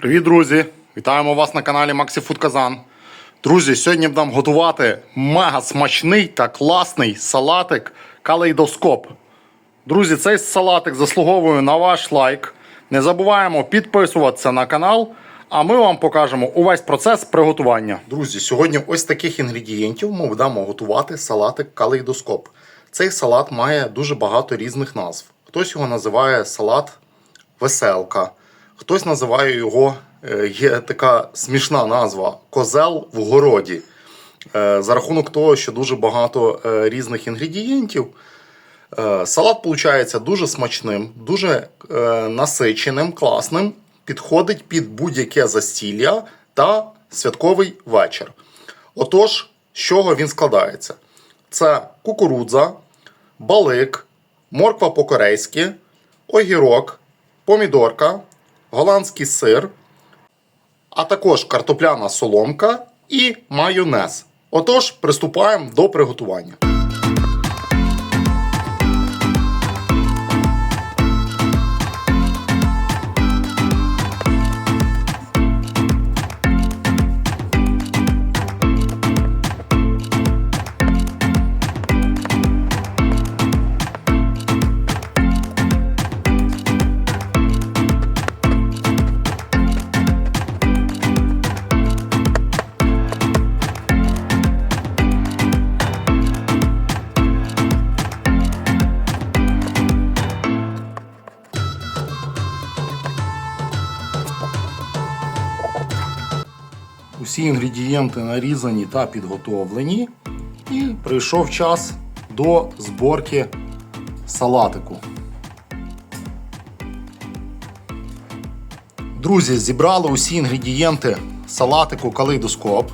Привіт, друзі! Вітаємо вас на каналі MaxiFood Казан. Друзі, сьогодні будемо готувати мега смачний та класний салатик калейдоскоп. Друзі, цей салатик заслуговує на ваш лайк. Не забуваємо підписуватися на канал, а ми вам покажемо увесь процес приготування. Друзі, сьогодні ось таких інгредієнтів ми будемо готувати салатик калейдоскоп. Цей салат має дуже багато різних назв. Хтось його називає салат веселка. Хтось називає його, е, є така смішна назва козел в городі. Е, За рахунок того, що дуже багато е, різних інгредієнтів. Салат виходить дуже смачним, дуже насиченим, класним. Підходить під будь-яке застілля та святковий вечір. Отож, з чого він складається? Це кукурудза, балик, морква по-корейськи, огірок, помідорка, голландський сир, а також картопляна соломка і майонез. Отож, приступаємо до приготування. Усі інгредієнти нарізані та підготовлені. І прийшов час до зборки салатику. Друзі, зібрали усі інгредієнти салатику калейдоскоп.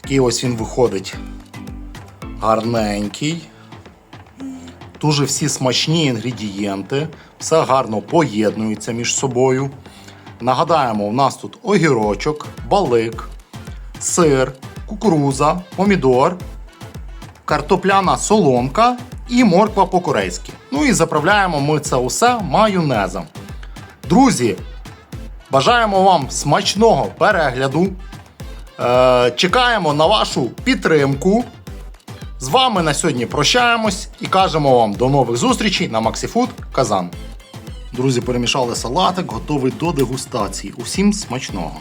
Такий ось він виходить гарненький. Дуже всі смачні інгредієнти, все гарно поєднується між собою. Нагадаємо, у нас тут огірочок, балик, сир, кукуруза, помідор, картопляна соломка і морква по-корейськи. Ну і заправляємо ми це усе майонезом. Друзі, бажаємо вам смачного перегляду. Е, чекаємо на вашу підтримку. З вами на сьогодні прощаємось і кажемо вам до нових зустрічей на MaxiFood Казан. Друзі, перемішали салатик, готовий до дегустації. Усім смачного!